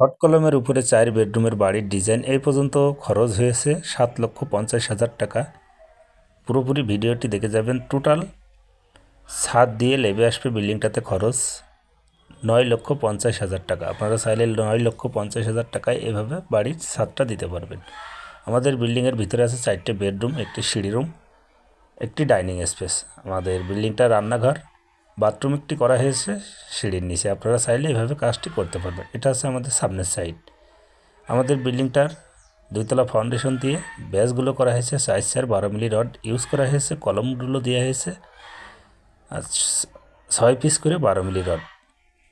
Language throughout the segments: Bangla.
শর্ট কলমের উপরে চার বেডরুমের বাড়ির ডিজাইন এই পর্যন্ত খরচ হয়েছে সাত লক্ষ পঞ্চাশ হাজার টাকা। পুরোপুরি ভিডিওটি দেখে যাবেন। টোটাল ছাদ দিয়ে লেবে আসবে বিল্ডিংটাতে খরচ নয় লক্ষ পঞ্চাশ হাজার টাকা। আপনারা চাইলে নয় লক্ষ পঞ্চাশ হাজার টাকায় এভাবে বাড়ির ছাদটা দিতে পারবেন। আমাদের বিল্ডিংয়ের ভিতরে আছে চারটে বেডরুম, একটি সিঁড়ি রুম, একটি ডাইনিং স্পেস। আমাদের বিল্ডিংটা রান্নাঘর, বাথরুম একটি করা হয়েছে। সিঁড়ির নিচে। আপনারা চাইলে এভাবে কাজটি করতে পারবেন। এটা হচ্ছে আমাদের সামনের সাইড আমাদের বিল্ডিংটার দুইতলা ফাউন্ডেশন দিয়ে ব্যাসগুলো করা হয়েছে। সাইজ চার বারো মিলি রড ইউজ করা হয়েছে। কলমগুলো দেওয়া হয়েছে। আর ছয় পিস করে বারো মিলি রড।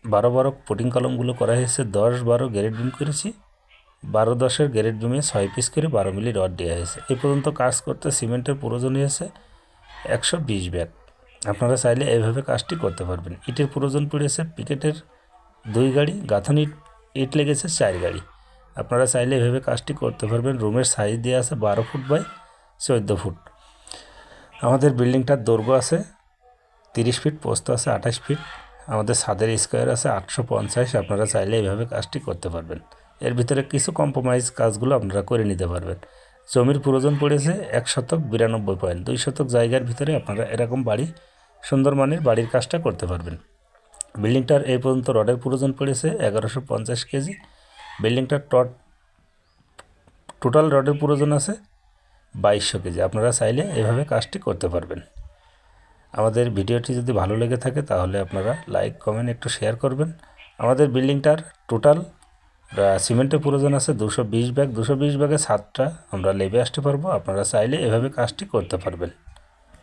বারো বারো পুটিং কলমগুলো করা হয়েছে। দশ বারো গ্রেড বিম করেছি। বারো দশের গ্রেড বিমে ছয় পিস করে বারো মিলি রড দেওয়া হয়েছে। এই পর্যন্ত কাজ করতে সিমেন্টের প্রয়োজন হয়েছে একশো বিশ ব্যাগ। আপনারা চাইলে এইভাবে কাজটি করতে পারবেন। ইটের প্রয়োজন পড়েছে, পিকেটের দুই গাড়ি গাঁথনির ইট লেগেছে, চার গাড়ি। আপনারা চাইলে এভাবে কাজটি করতে পারবেন। রুমের সাইজ দেওয়া আছে বারো ফুট বাই চোদ্দ ফুট। আমাদের বিল্ডিংটার দৈর্ঘ্য আছে তিরিশ ফিট, পোস্ত আছে আঠাশ ফিট। আমাদের ছাদের স্কোয়ার আছে আটশো পঞ্চাশ। আপনারা চাইলে এইভাবে কাজটি করতে পারবেন। এর ভিতরে কিছু কম্প্রোমাইজ কাজগুলো আপনারা করে নিতে পারবেন। জমির প্রয়োজন পড়েছে এক শতক বিরানব্বই পয়েন্ট। দুই শতক জায়গার ভিতরে আপনারা এরকম বাড়ি সুন্দর মানের বাড়ির কাজটা করতে পারবেন। বিল্ডিংটার এই পর্যন্ত রডের প্রয়োজন পড়েছে এগারোশো পঞ্চাশ কেজি। বিল্ডিংটার টট, টোটাল রডের প্রয়োজন আছে বাইশশো কেজি। আপনারা চাইলে এভাবে কাজটি করতে পারবেন। আমাদের ভিডিওটি যদি ভালো লেগে থাকে তাহলে আপনারা লাইক, কমেন্ট, একটু শেয়ার করবেন। আমাদের বিল্ডিংটার টোটাল সিমেন্টের প্রয়োজন আছে দুশো বিশ ব্যাগ। দুশো বিশ ব্যাগে সাতটা আমরা লেবে আসতে পারব। আপনারা চাইলে এভাবে কাজটি করতে পারবেন।